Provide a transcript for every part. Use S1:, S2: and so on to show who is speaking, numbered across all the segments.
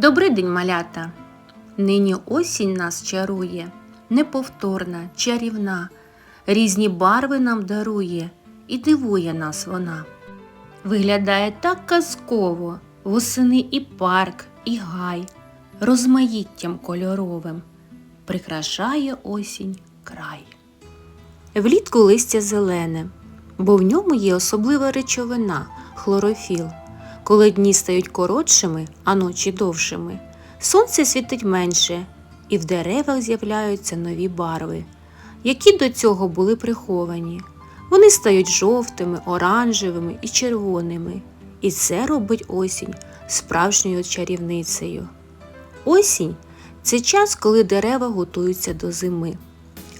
S1: Добрий день, малята! Нині осінь нас чарує, неповторна, чарівна, різні барви нам дарує і дивує нас вона. Виглядає так казково, восени і парк, і гай, розмаїттям кольоровим прикрашає осінь край. Влітку листя зелене, бо в ньому є особлива речовина хлорофіл. Коли дні стають коротшими, а ночі довшими, сонце світить менше, і в деревах з'являються нові барви, які до цього були приховані. Вони стають жовтими, оранжевими і червоними, і це робить осінь справжньою чарівницею. Осінь це час, коли дерева готуються до зими.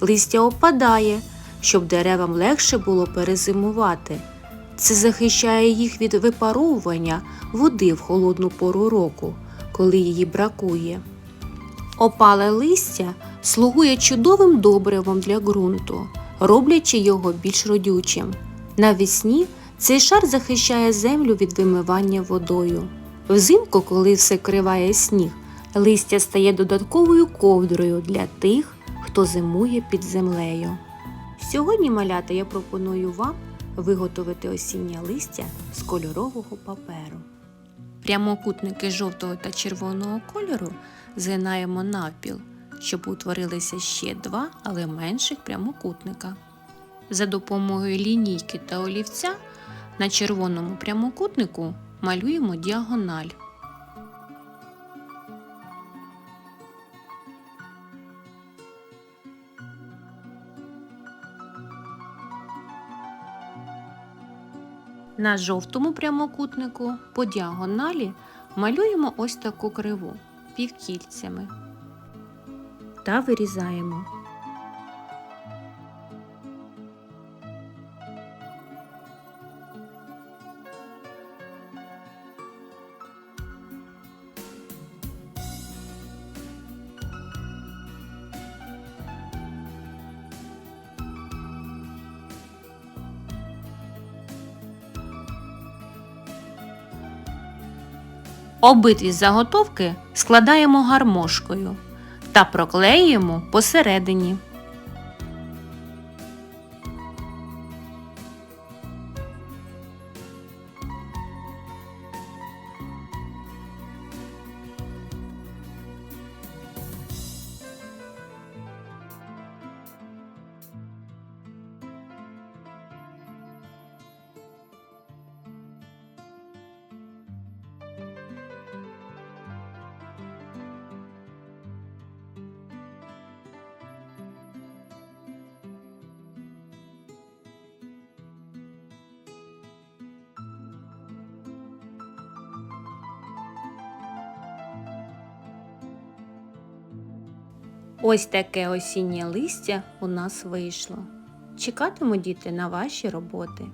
S1: Листя опадає, щоб деревам легше було перезимувати. Це захищає їх від випаровування води в холодну пору року, коли її бракує. Опале листя слугує чудовим добривом для ґрунту, роблячи його більш родючим. Навесні цей шар захищає землю від вимивання водою. Взимку, коли все криває сніг, листя стає додатковою ковдрою для тих, хто зимує під землею. Сьогодні, малята, я пропоную вам виготовити осіннє листя з кольорового паперу. Прямокутники жовтого та червоного кольору згинаємо навпіл, щоб утворилися ще два, але менших прямокутника. За допомогою лінійки та олівця на червоному прямокутнику малюємо діагональ. На жовтому прямокутнику по діагоналі малюємо ось таку криву півкільцями та вирізаємо. Обидві заготовки складаємо гармошкою та проклеюємо посередині. Ось таке осіннє листя у нас вийшло. Чекатиму діти на ваші роботи.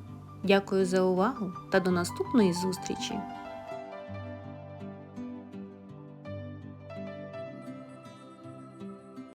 S1: Дякую за увагу та до наступної зустрічі!